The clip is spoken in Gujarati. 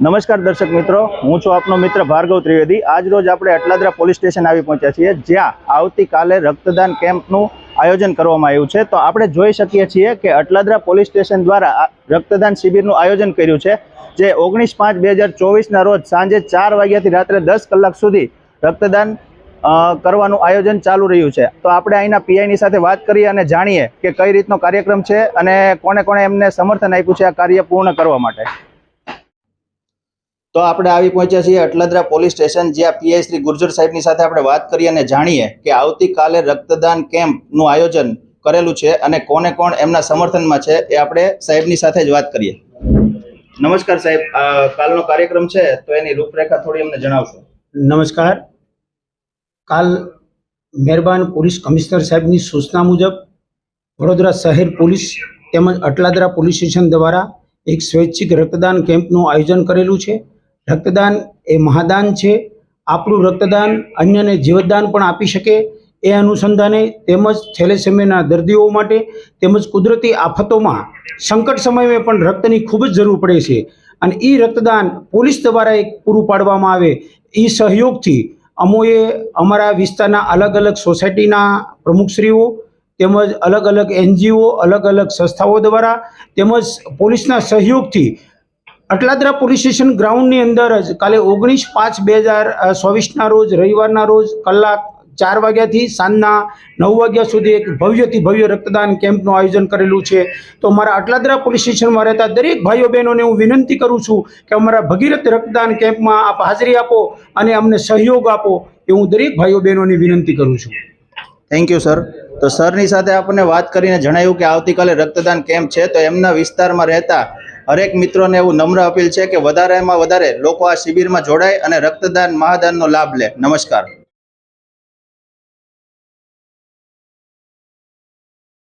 નમસ્કાર દર્શક મિત્રો, હું છું આપનો મિત્ર ભાર્ગવ ત્રિવેદી. આજ રોજ આપણે અટલાદરા પોલીસ સ્ટેશન આવી પહોંચ્યા છીએ, જ્યાં આવતીકાલે રક્તદાન કેમ્પનું આયોજન કરવામાં આવ્યું છે. તો આપણે જોઈ શકીએ છીએ કે અટલાદરા પોલીસ સ્ટેશન દ્વારા રક્તદાન શિબિરનું આયોજન કર્યું છે, જે ઓગણીસ પાંચ બે હજાર ચોવીસના રોજ સાંજે ચાર વાગ્યાથી રાત્રે દસ કલાક સુધી રક્તદાન કરવાનું આયોજન ચાલુ રહ્યું છે. તો આપણે અહીંના પીઆઈની સાથે વાત કરીએ અને જાણીએ કે કઈ રીતનો કાર્યક્રમ છે અને કોણે કોણે એમને સમર્થન આપ્યું છે આ કાર્ય પૂર્ણ કરવા માટે. તો આપણે આવી પહોંચ્યા છીએ અટલાદરા પોલીસ સ્ટેશન, જ્યાં પીઆઈ શ્રી ગુર્જર સાહેબની સાથે આપણે વાત કરીએ અને જાણીએ કે આવતીકાલે રક્તદાન કેમ્પનું આયોજન કરેલું છે અને કોને કોણ એમના સમર્થનમાં છે એ આપણે સાહેબની સાથે જ વાત કરીએ. નમસ્કાર સાહેબ કાલનો કાર્યક્રમ છે, તો એની રૂપરેખા થોડી અમને જણાવશો. નમસ્કાર. કાલ મહેરબાન પોલીસ કમિશનર સાહેબની સૂચના મુજબ વડોદરા શહેર પોલીસ તેમજ અટલાદરા પોલીસ સ્ટેશન દ્વારા એક સ્વૈચ્છિક રક્તદાન કેમ્પનું આયોજન કરેલું છે. રક્તદાન એ મહાદાન છે. આપણું રક્તદાન અન્યને જીવતદાન પણ આપી શકે એ અનુસંધાને તેમજ થેલેસેમિયાના દર્દીઓ માટે તેમજ કુદરતી આફતોમાં સંકટ સમયે પણ રક્તની ખૂબ જ જરૂર પડે છે. અને એ રક્તદાન પોલીસ દ્વારા એક પૂરું પાડવામાં આવે એ સહયોગથી અમોએ અમારા વિસ્તારના અલગ અલગ સોસાયટીના પ્રમુખશ્રીઓ તેમજ અલગ અલગ એનજીઓ, અલગ અલગ સંસ્થાઓ દ્વારા તેમજ પોલીસના સહયોગથી અટલાદરા પોલીસ સ્ટેશન ગ્રાઉન્ડની અંદર જ કાલે ઓગણીસ પાંચ બે હજાર ચોવીસના રોજ, રવિવારના રોજ કલાક ચાર વાગ્યાથી સાંજના નવ વાગ્યા સુધી એક ભવ્યથી ભવ્ય રક્તદાન કેમ્પનું આયોજન કરેલું છે. તો મારા અટલાદરા પોલીસ સ્ટેશનમાં રહેતા દરેક ભાઈઓ બહેનોને હું વિનંતી કરું છું કે અમારા ભગીરથ રક્તદાન કેમ્પમાં આપ હાજરી આપો અને અમને સહયોગ આપો એ હું દરેક ભાઈઓ બહેનોને વિનંતી કરું છું. થેન્ક યુ સર તો સરની સાથે આપણને વાત કરીને જણાવ્યું કે આવતીકાલે રક્તદાન કેમ્પ છે, તો એમના વિસ્તારમાં રહેતા હરેક મિત્રોને એવું નમ્ર અપીલ છે કે વધારેમાં વધારે લોકો આ શિબિરમાં જોડાય અને રક્તદાન મહાદાનનો લાભ લે. નમસ્કાર.